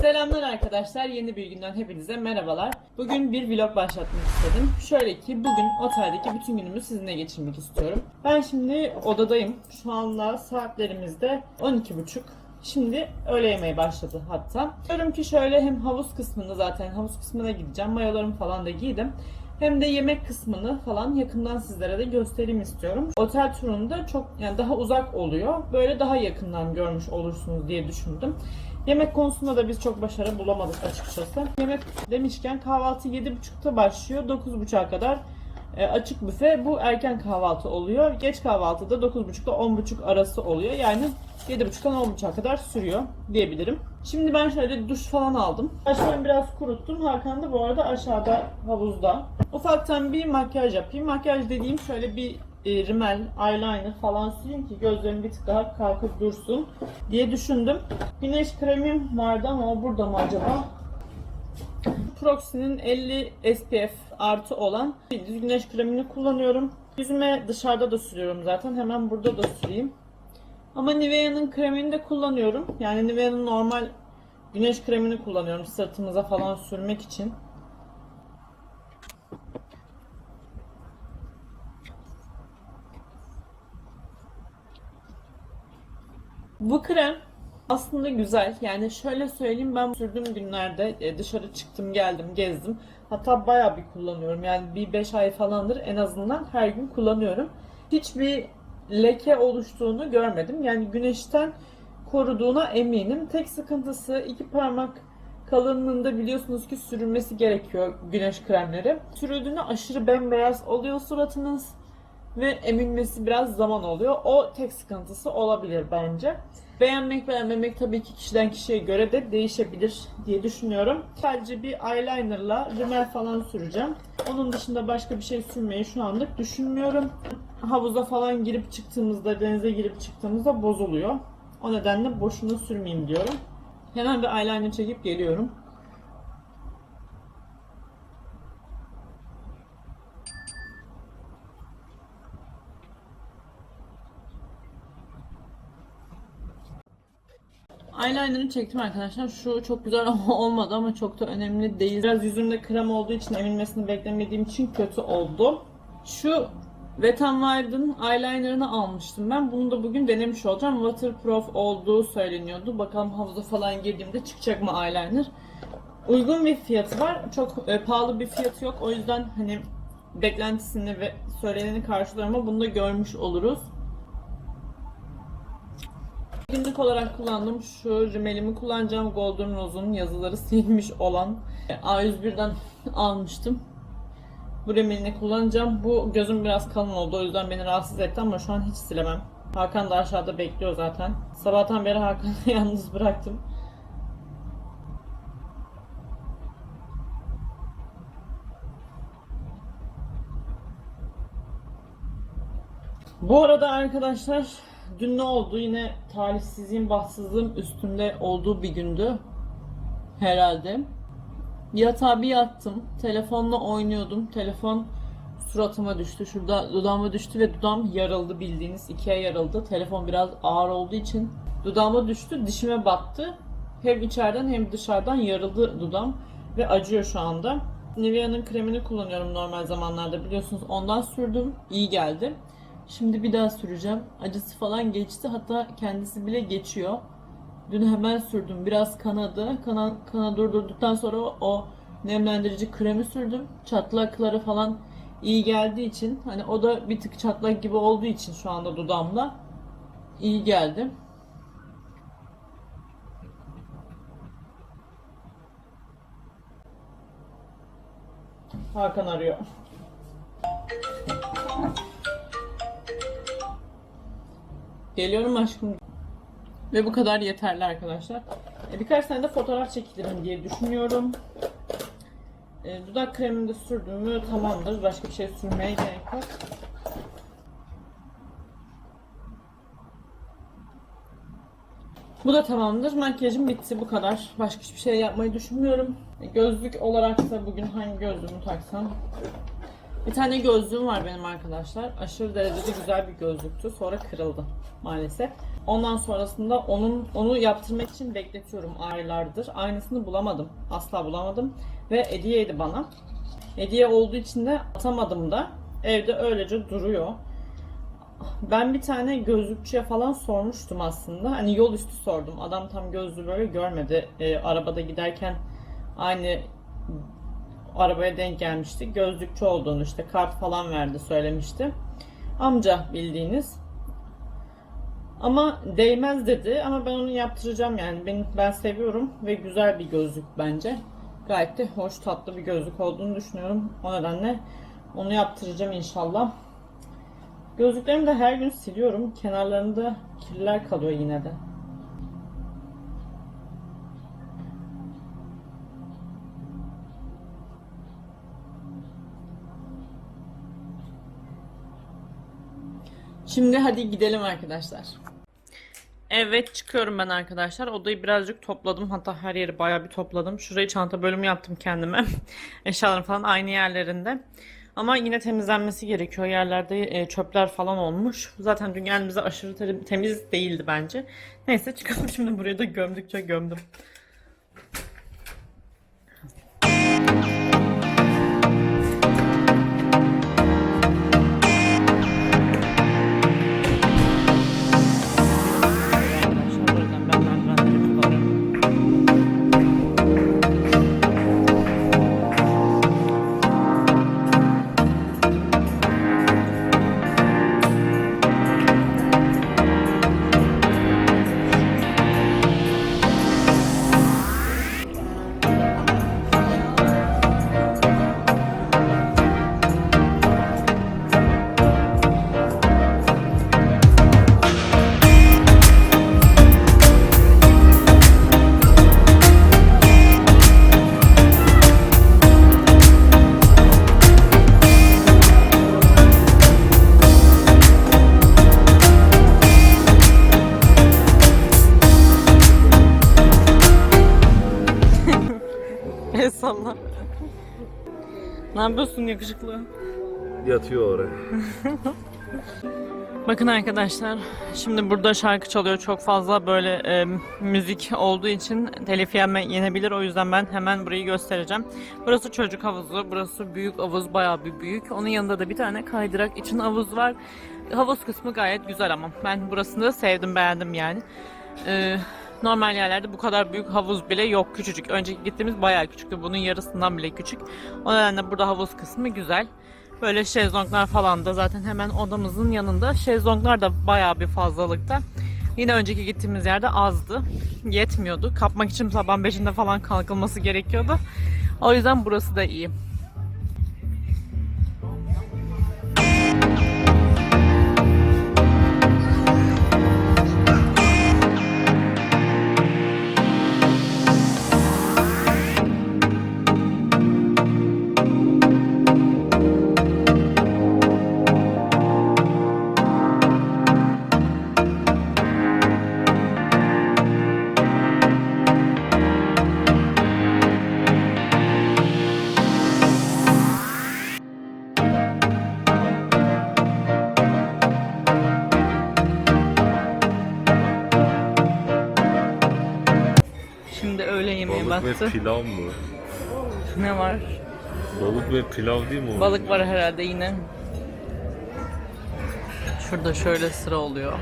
Selamlar arkadaşlar. Yeni bir günden hepinize merhabalar. Bugün bir vlog başlatmak istedim. Şöyle ki bugün oteldeki bütün günümü sizinle geçirmek istiyorum. Ben şimdi odadayım. Şu anda saatlerimizde 12.30. Şimdi öğle yemeği başladı hatta. Diyorum ki şöyle hem havuz kısmında zaten havuz kısmına gideceğim. Mayolarımı falan da giydim. Hem de yemek kısmını falan yakından sizlere de göstereyim istiyorum. Otel turunda çok yani daha uzak oluyor. Böyle daha yakından görmüş olursunuz diye düşündüm. Yemek konusunda da biz çok başarı bulamadık açıkçası. Yemek demişken kahvaltı 7.30'da başlıyor. 9.30'a kadar e, açık büfe. Bu erken kahvaltı oluyor. Geç kahvaltı da 9.30'da 10.30 arası oluyor. Yani 7.30'dan 10.30'a kadar sürüyor diyebilirim. Şimdi ben şöyle duş falan aldım. Saçlarımı biraz kuruttum. Hakan da bu arada aşağıda havuzda. Ufaktan bir makyaj yapayım. Makyaj dediğim şöyle bir e, rimel, eyeliner falan süreyim ki gözlerim bir tık daha kalkıp dursun diye düşündüm. Güneş kremim vardı ama o burada mı acaba? Proxy'nin 50 SPF artı olan bildiğiniz güneş kremini kullanıyorum. Yüzüme dışarıda da sürüyorum zaten. Hemen burada da süreyim. Ama Nivea'nın kremini de kullanıyorum. Yani Nivea'nın normal güneş kremini kullanıyorum sırtımıza falan sürmek için. Bu krem aslında güzel. Yani şöyle söyleyeyim ben sürdüğüm günlerde e, dışarı çıktım geldim gezdim. Hatta bayağı bir kullanıyorum. Yani bir 5 ay falandır en azından her gün kullanıyorum. Hiçbir leke oluştuğunu görmedim. Yani güneşten koruduğuna eminim. Tek sıkıntısı iki parmak kalınlığında biliyorsunuz ki sürülmesi gerekiyor güneş kremleri. Sürüldüğünde aşırı bembeyaz oluyor suratınız ve emilmesi biraz zaman oluyor. O tek sıkıntısı olabilir bence. Beğenmek beğenmemek tabii ki kişiden kişiye göre de değişebilir diye düşünüyorum. Sadece bir eyelinerla rimel falan süreceğim. Onun dışında başka bir şey sürmeyi şu anlık düşünmüyorum. Havuza falan girip çıktığımızda, denize girip çıktığımızda bozuluyor. O nedenle boşuna sürmeyeyim diyorum. Hemen bir eyeliner çekip geliyorum. Eyeliner'ı çektim arkadaşlar. Şu çok güzel olmadı ama çok da önemli değil. Biraz yüzümde krem olduğu için emilmesini beklemediğim için kötü oldu. Şu Wet n Wild'ın eyeliner'ını almıştım ben. Bunu da bugün denemiş olacağım. Waterproof olduğu söyleniyordu. Bakalım havuza falan girdiğimde çıkacak mı eyeliner. Uygun bir fiyatı var. Çok e, pahalı bir fiyatı yok. O yüzden hani beklentisini ve söyleneni karşılar ama bunu da görmüş oluruz. Günlük olarak kullandığım şu rimelimi kullanacağım. Golden Rose'un yazıları silmiş olan A101'den almıştım. Bu rimelini kullanacağım. Bu gözüm biraz kalın oldu o yüzden beni rahatsız etti ama şu an hiç silemem. Hakan da aşağıda bekliyor zaten. Sabahtan beri Hakan'ı yalnız bıraktım. Bu arada arkadaşlar dün ne oldu? Yine talihsizliğin, bahtsızlığım üstümde olduğu bir gündü. Herhalde. Yatağa bir yattım. Telefonla oynuyordum. Telefon suratıma düştü. Şurada dudağıma düştü ve dudağım yarıldı bildiğiniz. ikiye yarıldı. Telefon biraz ağır olduğu için dudağıma düştü. Dişime battı. Hem içeriden hem dışarıdan yarıldı dudağım. Ve acıyor şu anda. Nivea'nın kremini kullanıyorum normal zamanlarda biliyorsunuz. Ondan sürdüm. İyi geldi. Şimdi bir daha süreceğim. Acısı falan geçti. Hatta kendisi bile geçiyor. Dün hemen sürdüm. Biraz kanadı. Kana, kana durdurduktan sonra o nemlendirici kremi sürdüm. Çatlakları falan iyi geldiği için hani o da bir tık çatlak gibi olduğu için şu anda dudağımda iyi geldi. Hakan arıyor. Geliyorum aşkım. Ve bu kadar yeterli arkadaşlar. E, birkaç tane de fotoğraf çekilirim diye düşünüyorum. E, dudak kremini de sürdüm mü tamamdır. Başka bir şey sürmeye gerek yok. Bu da tamamdır. Makyajım bitti bu kadar. Başka hiçbir şey yapmayı düşünmüyorum. E, gözlük olarak da bugün hangi gözlüğümü taksam? Bir tane gözlüğüm var benim arkadaşlar. Aşırı derecede güzel bir gözlüktü. Sonra kırıldı maalesef. Ondan sonrasında onun onu yaptırmak için bekletiyorum aylardır. Aynısını bulamadım. Asla bulamadım. Ve hediyeydi bana. Hediye olduğu için de atamadım da. Evde öylece duruyor. Ben bir tane gözlükçüye falan sormuştum aslında. Hani yol üstü sordum. Adam tam gözlüğü böyle görmedi. Ee, arabada giderken aynı arabaya denk gelmişti. Gözlükçü olduğunu işte kart falan verdi söylemişti. Amca bildiğiniz. Ama değmez dedi ama ben onu yaptıracağım yani. Ben, ben seviyorum ve güzel bir gözlük bence. Gayet de hoş tatlı bir gözlük olduğunu düşünüyorum. O nedenle onu yaptıracağım inşallah. Gözlüklerimi de her gün siliyorum. Kenarlarında kirler kalıyor yine de. Şimdi hadi gidelim arkadaşlar. Evet çıkıyorum ben arkadaşlar. Odayı birazcık topladım. Hatta her yeri bayağı bir topladım. Şurayı çanta bölümü yaptım kendime. Eşyalarım falan aynı yerlerinde. Ama yine temizlenmesi gerekiyor. Yerlerde e, çöpler falan olmuş. Zaten dün geldiğimizde aşırı te- temiz değildi bence. Neyse çıkalım şimdi burayı da gömdükçe gömdüm. Yakışıklı? Yatıyor oraya. Bakın arkadaşlar, şimdi burada şarkı çalıyor. Çok fazla böyle e, müzik olduğu için telif yeme yenebilir. O yüzden ben hemen burayı göstereceğim. Burası çocuk havuzu. Burası büyük havuz, bayağı bir büyük. Onun yanında da bir tane kaydırak için havuz var. Havuz kısmı gayet güzel ama ben burasını da sevdim, beğendim yani. E, normal yerlerde bu kadar büyük havuz bile yok. Küçücük. Önceki gittiğimiz bayağı küçüktü. Bunun yarısından bile küçük. O nedenle burada havuz kısmı güzel. Böyle şezlonglar falan da zaten hemen odamızın yanında. Şezlonglar da bayağı bir fazlalıkta. Yine önceki gittiğimiz yerde azdı. Yetmiyordu. Kapmak için sabah 5'inde falan kalkılması gerekiyordu. O yüzden burası da iyi. Balık ve pilav mı? Ne var? Balık ve pilav değil mi? Balık var herhalde yine. Şurada şöyle sıra oluyor.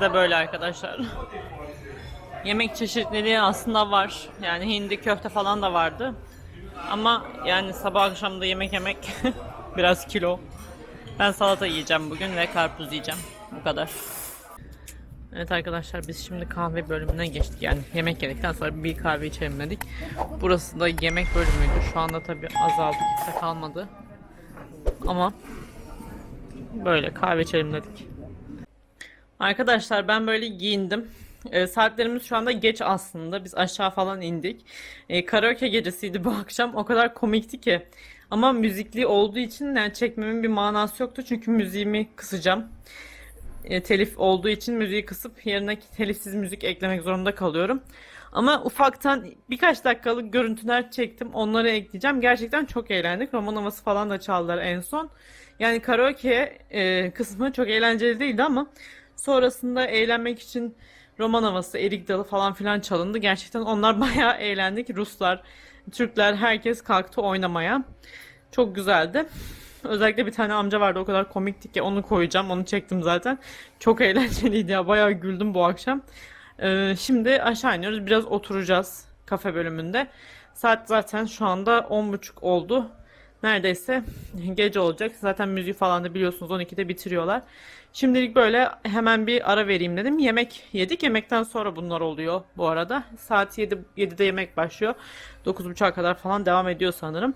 De böyle arkadaşlar. Yemek çeşitliliği aslında var. Yani hindi köfte falan da vardı. Ama yani sabah akşam da yemek yemek biraz kilo. Ben salata yiyeceğim bugün ve karpuz yiyeceğim. Bu kadar. Evet arkadaşlar biz şimdi kahve bölümüne geçtik. Yani yemek yedikten sonra bir kahve içelim dedik. Burası da yemek bölümüydü. Şu anda tabi azaldı. Kimse kalmadı. Ama böyle kahve içelim dedik. Arkadaşlar ben böyle giyindim. E, saatlerimiz şu anda geç aslında. Biz aşağı falan indik. E, karaoke gecesiydi bu akşam. O kadar komikti ki. Ama müzikli olduğu için yani çekmemin bir manası yoktu. Çünkü müziğimi kısacağım. E, telif olduğu için müziği kısıp yerine telifsiz müzik eklemek zorunda kalıyorum. Ama ufaktan birkaç dakikalık görüntüler çektim. Onları ekleyeceğim. Gerçekten çok eğlendik. Roman havası falan da çaldılar en son. Yani karaoke e, kısmı çok eğlenceli değildi ama sonrasında eğlenmek için roman havası, erik dalı falan filan çalındı. Gerçekten onlar bayağı eğlendik. Ruslar, Türkler herkes kalktı oynamaya. Çok güzeldi. Özellikle bir tane amca vardı o kadar komikti ki onu koyacağım. Onu çektim zaten. Çok eğlenceliydi ya. Bayağı güldüm bu akşam. Ee, şimdi aşağı iniyoruz. Biraz oturacağız kafe bölümünde. Saat zaten şu anda 10.30 oldu. Neredeyse gece olacak. Zaten müziği falan da biliyorsunuz 12'de bitiriyorlar. Şimdilik böyle hemen bir ara vereyim dedim. Yemek yedik. Yemekten sonra bunlar oluyor bu arada. Saat 7, 7'de yemek başlıyor. 9.30'a kadar falan devam ediyor sanırım.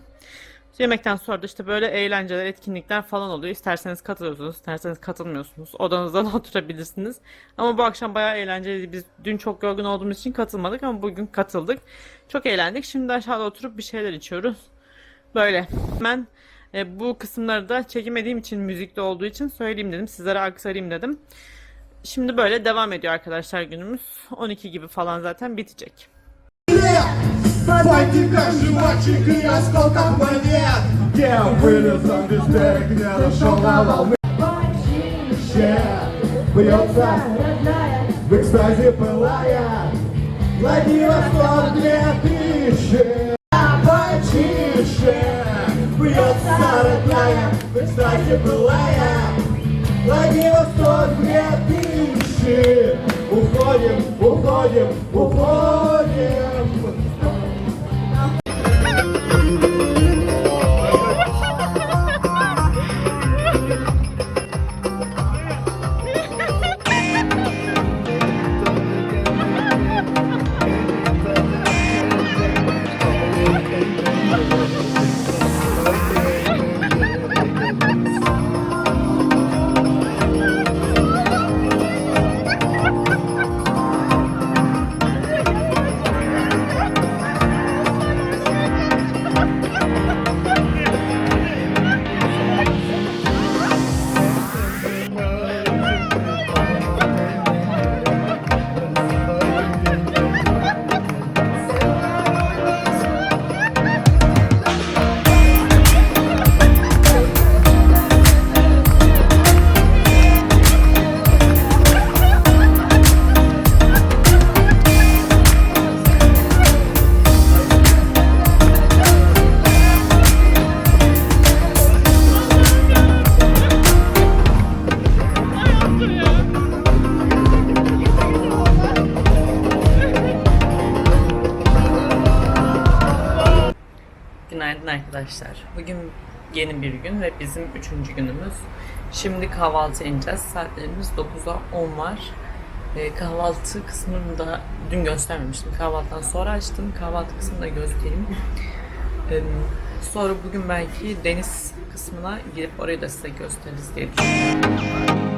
Yemekten sonra da işte böyle eğlenceler, etkinlikler falan oluyor. İsterseniz katılıyorsunuz, isterseniz katılmıyorsunuz. Odanızdan oturabilirsiniz. Ama bu akşam bayağı eğlenceliydi. Biz dün çok yorgun olduğumuz için katılmadık ama bugün katıldık. Çok eğlendik. Şimdi aşağıda oturup bir şeyler içiyoruz. Böyle. Ben e, bu kısımları da çekemediğim için müzikli olduğu için söyleyeyim dedim. Sizlere aktarayım dedim. Şimdi böyle devam ediyor arkadaşlar günümüz. 12 gibi falan zaten bitecek. Пойди-ка, животик, и осколков монет Я вылез он без берег, не нашел на волны Почище бьется в экстазе пылая Владивосток 2000 Почище Бьет смеется родная, в экстазе былая. Владивосток, бред и души. Уходим, уходим, уходим. Arkadaşlar. Bugün yeni bir gün ve bizim üçüncü günümüz. Şimdi kahvaltı ineceğiz. Saatlerimiz 9'a 10 var. Ee, kahvaltı kısmını da dün göstermemiştim. Kahvaltıdan sonra açtım. Kahvaltı kısmını da göstereyim. Ee, sonra bugün belki deniz kısmına girip orayı da size gösteririz diye düşünüyorum.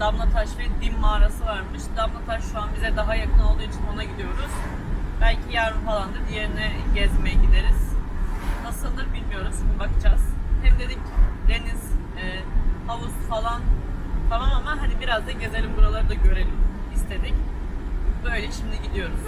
Damlataş ve Dim mağarası varmış. Damlataş şu an bize daha yakın olduğu için ona gidiyoruz. Belki yarın falan da diğerine gezmeye gideriz. Nasıldır bilmiyoruz. Şimdi bakacağız. Hem dedik deniz, e, havuz falan tamam ama hani biraz da gezelim buraları da görelim istedik. Böyle şimdi gidiyoruz.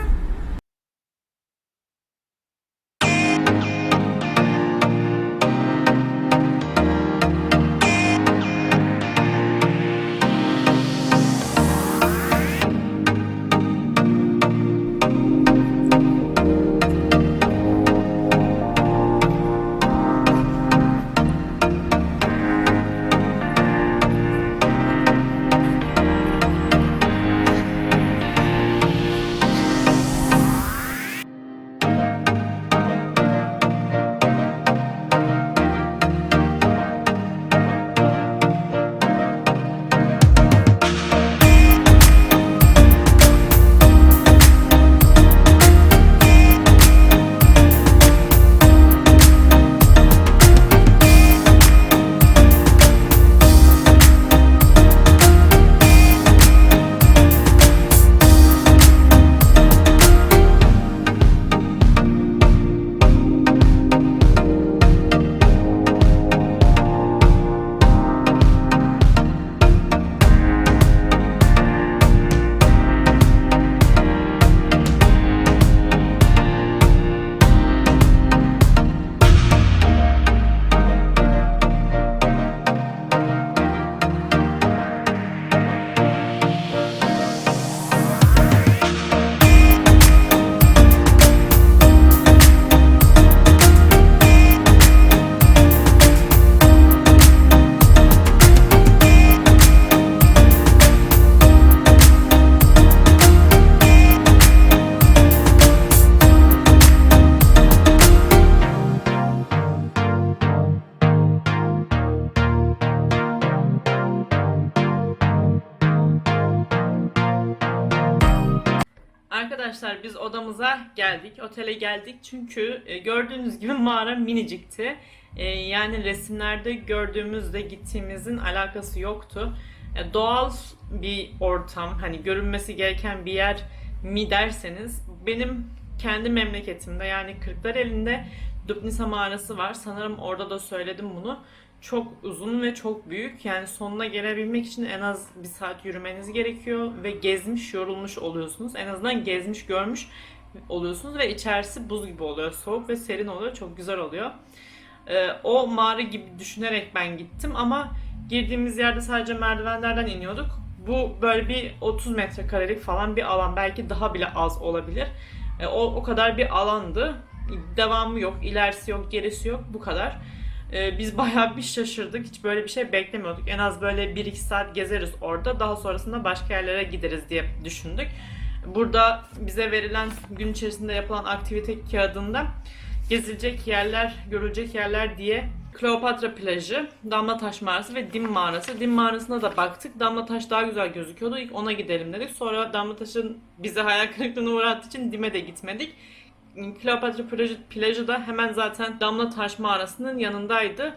Biz odamıza geldik. Otele geldik çünkü e, gördüğünüz gibi mağara minicikti. E, yani resimlerde gördüğümüzde gittiğimizin alakası yoktu. E, doğal bir ortam, hani görünmesi gereken bir yer mi derseniz benim kendi memleketimde yani Kırklareli'nde Dubnisa mağarası var. Sanırım orada da söyledim bunu. Çok uzun ve çok büyük. Yani sonuna gelebilmek için en az bir saat yürümeniz gerekiyor ve gezmiş, yorulmuş oluyorsunuz. En azından gezmiş, görmüş oluyorsunuz ve içerisi buz gibi oluyor. Soğuk ve serin oluyor. Çok güzel oluyor. Ee, o mağara gibi düşünerek ben gittim ama girdiğimiz yerde sadece merdivenlerden iniyorduk. Bu böyle bir 30 metrekarelik falan bir alan. Belki daha bile az olabilir. E, o, o kadar bir alandı. Devamı yok, ilerisi yok, gerisi yok. Bu kadar. E, biz bayağı bir şaşırdık. Hiç böyle bir şey beklemiyorduk. En az böyle 1-2 saat gezeriz orada. Daha sonrasında başka yerlere gideriz diye düşündük. Burada bize verilen gün içerisinde yapılan aktivite kağıdında gezilecek yerler, görülecek yerler diye Kleopatra plajı, Damlataş mağarası ve Dim mağarası. Dim mağarasına da baktık. Damlataş daha güzel gözüküyordu. İlk ona gidelim dedik. Sonra Damlataş'ın bize hayal kırıklığına uğrattığı için Dim'e de gitmedik. Kleopatra plajı, plajı da hemen zaten Damlataş mağarasının yanındaydı.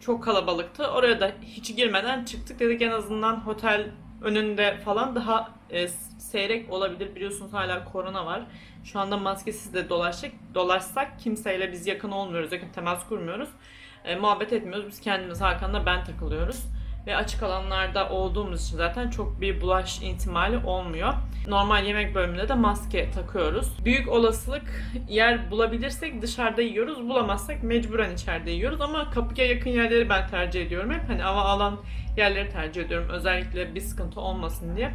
Çok kalabalıktı. Oraya da hiç girmeden çıktık. Dedik en azından otel önünde falan daha e, seyrek olabilir. Biliyorsunuz hala korona var. Şu anda maskesiz de dolaşsak, dolaşsak kimseyle biz yakın olmuyoruz, yakın temas kurmuyoruz. E, muhabbet etmiyoruz. Biz kendimiz Hakan'la ben takılıyoruz. Ve açık alanlarda olduğumuz için zaten çok bir bulaş ihtimali olmuyor. Normal yemek bölümünde de maske takıyoruz. Büyük olasılık yer bulabilirsek dışarıda yiyoruz. Bulamazsak mecburen içeride yiyoruz. Ama kapıya yakın yerleri ben tercih ediyorum hep. Hani hava alan yerleri tercih ediyorum. Özellikle bir sıkıntı olmasın diye.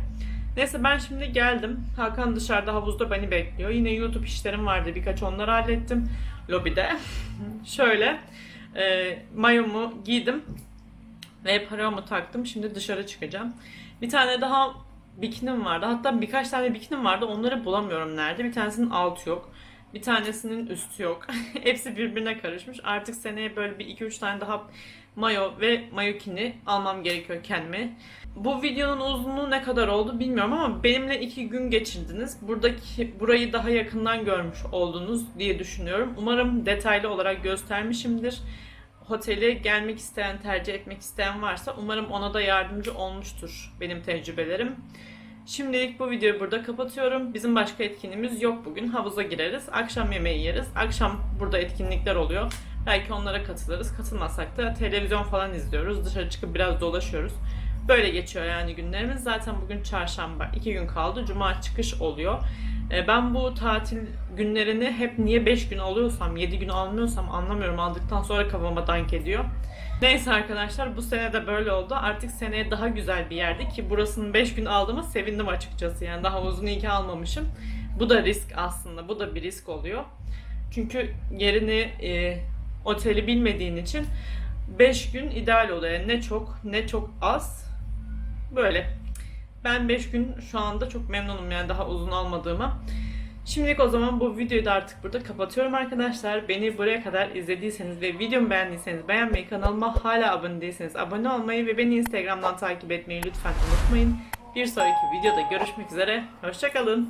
Neyse ben şimdi geldim. Hakan dışarıda havuzda beni bekliyor. Yine YouTube işlerim vardı. Birkaç onları hallettim. Lobide. Şöyle e, mayomu giydim ve paramı taktım. Şimdi dışarı çıkacağım. Bir tane daha bikinim vardı. Hatta birkaç tane bikinim vardı. Onları bulamıyorum nerede. Bir tanesinin altı yok. Bir tanesinin üstü yok. Hepsi birbirine karışmış. Artık seneye böyle bir 2-3 tane daha mayo ve mayokini almam gerekiyor kendime. Bu videonun uzunluğu ne kadar oldu bilmiyorum ama benimle iki gün geçirdiniz. Buradaki burayı daha yakından görmüş oldunuz diye düşünüyorum. Umarım detaylı olarak göstermişimdir. Oteli gelmek isteyen, tercih etmek isteyen varsa umarım ona da yardımcı olmuştur benim tecrübelerim. Şimdilik bu videoyu burada kapatıyorum. Bizim başka etkinliğimiz yok bugün. Havuza gireriz, akşam yemeği yeriz. Akşam burada etkinlikler oluyor. Belki onlara katılırız. Katılmasak da televizyon falan izliyoruz. Dışarı çıkıp biraz dolaşıyoruz. Böyle geçiyor yani günlerimiz. Zaten bugün çarşamba. iki gün kaldı. Cuma çıkış oluyor. E, Ben bu tatil günlerini hep niye 5 gün alıyorsam, 7 gün almıyorsam anlamıyorum. Aldıktan sonra kafama dank ediyor. Neyse arkadaşlar bu sene de böyle oldu. Artık seneye daha güzel bir yerde ki burasının 5 gün aldığıma sevindim açıkçası. Yani daha uzun iyi ki almamışım. Bu da risk aslında. Bu da bir risk oluyor. Çünkü yerini, e, oteli bilmediğin için 5 gün ideal oluyor. Yani ne çok ne çok az. Böyle. Ben 5 gün şu anda çok memnunum yani daha uzun almadığıma. Şimdilik o zaman bu videoyu da artık burada kapatıyorum arkadaşlar. Beni buraya kadar izlediyseniz ve videomu beğendiyseniz beğenmeyi, kanalıma hala abone değilseniz abone olmayı ve beni Instagram'dan takip etmeyi lütfen unutmayın. Bir sonraki videoda görüşmek üzere. Hoşçakalın.